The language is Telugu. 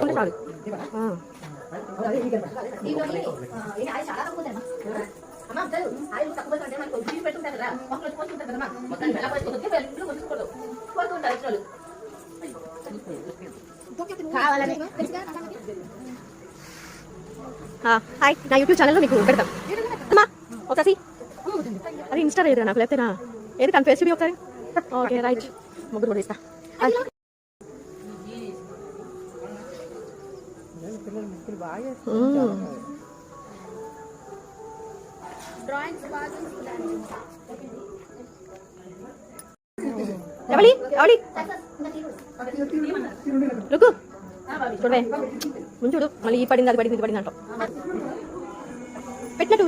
ఉంటే చాలు ఆ. ఆ, హాయ్ నా యూట్యూబ్ ఛానల్లో మీకు పెడతాం. అమ్మా ఒకసారి అది ఇన్స్టా లేదు నాకు లేకపోతే ఏది చూపి ఒకసారి ఓకే రైట్ ముగ్గురు కూడా ఇస్తా. చూడు మళ్ళీ ఈ పడింది అది పడింది ఇది పడింది అంటాం పెట్టినట్టు